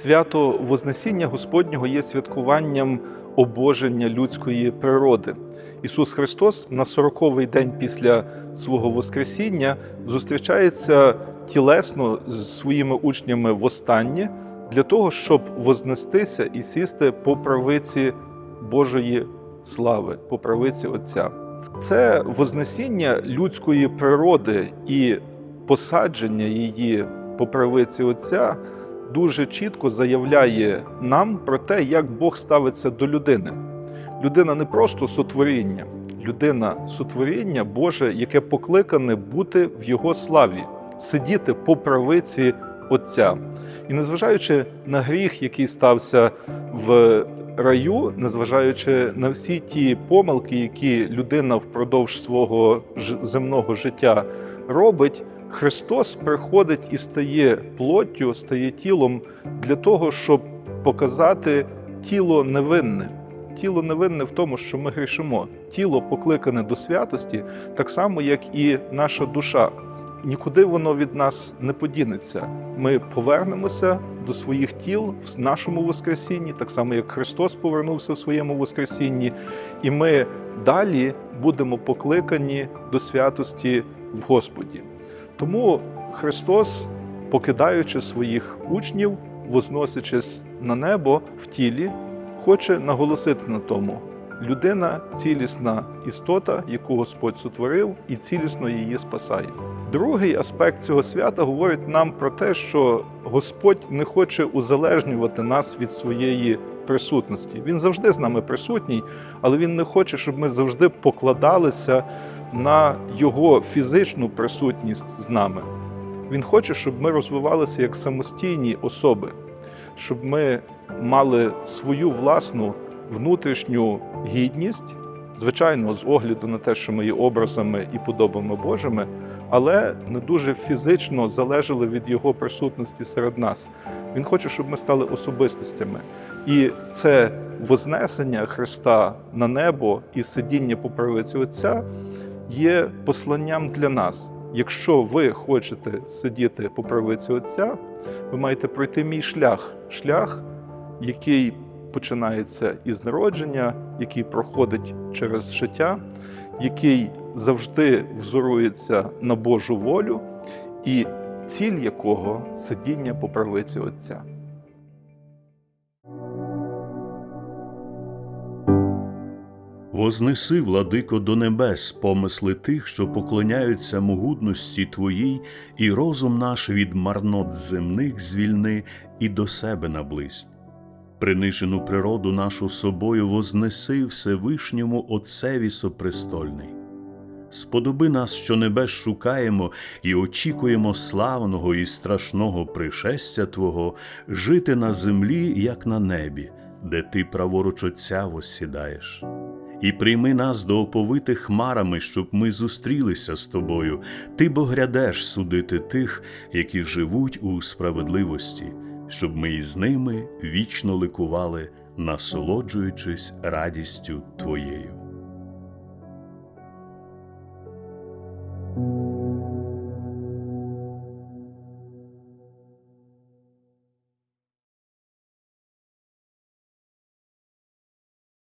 Свято Вознесіння Господнього є святкуванням обоження людської природи. Ісус Христос на 40-й день після свого Воскресіння зустрічається тілесно з своїми учнями востаннє для того, щоб вознестися і сісти по правиці Божої слави, по правиці Отця. Це вознесіння людської природи і посадження її по правиці Отця дуже чітко заявляє нам про те, як Бог ставиться до людини. Людина не просто сотворіння, людина сотворіння Боже, яке покликане бути в Його славі, сидіти по правиці Отця. І незважаючи на гріх, який стався в раю, незважаючи на всі ті помилки, які людина впродовж свого земного життя робить, Христос приходить і стає плоттю, стає тілом для того, щоб показати тіло невинне. Тіло невинне в тому, що ми грішимо. Тіло покликане до святості, так само, як і наша душа. Нікуди воно від нас не подінеться. Ми повернемося до своїх тіл в нашому Воскресінні, так само як Христос повернувся в своєму Воскресінні, і ми далі будемо покликані до святості в Господі. Тому Христос, покидаючи своїх учнів, возносячись на небо в тілі, хоче наголосити на тому: людина цілісна істота, яку Господь сотворив, і цілісно її спасає. Другий аспект цього свята говорить нам про те, що Господь не хоче узалежнювати нас від своєї присутності. Він завжди з нами присутній, але він не хоче, щоб ми завжди покладалися на його фізичну присутність з нами. Він хоче, щоб ми розвивалися як самостійні особи, щоб ми мали свою власну внутрішню гідність, звичайно, з огляду на те, що ми є образами і подобами Божими, але не дуже фізично залежали від його присутності серед нас. Він хоче, щоб ми стали особистостями. І це вознесення Христа на небо і сидіння по правиці Отця є посланням для нас. Якщо ви хочете сидіти по правиці Отця, ви маєте пройти мій шлях, шлях, який починається із народження, який проходить через життя, який завжди взорується на Божу волю, і ціль якого сидіння по правиці Отця. Вознеси, владико, до небес помисли тих, що поклоняються могутності Твоїй, і розум наш від марнот земних звільни і до себе наблизь. Принижену природу нашу собою вознеси Всевишньому Отцеві сопрестольний. Сподоби нас, що небес шукаємо і очікуємо славного і страшного пришестя Твого, жити на землі, як на небі, де Ти праворуч Отця воссідаєш. І прийми нас до оповитих хмарами, щоб ми зустрілися з тобою. Ти бо грядеш судити тих, які живуть у справедливості, щоб ми із ними вічно ликували, насолоджуючись радістю Твоєю.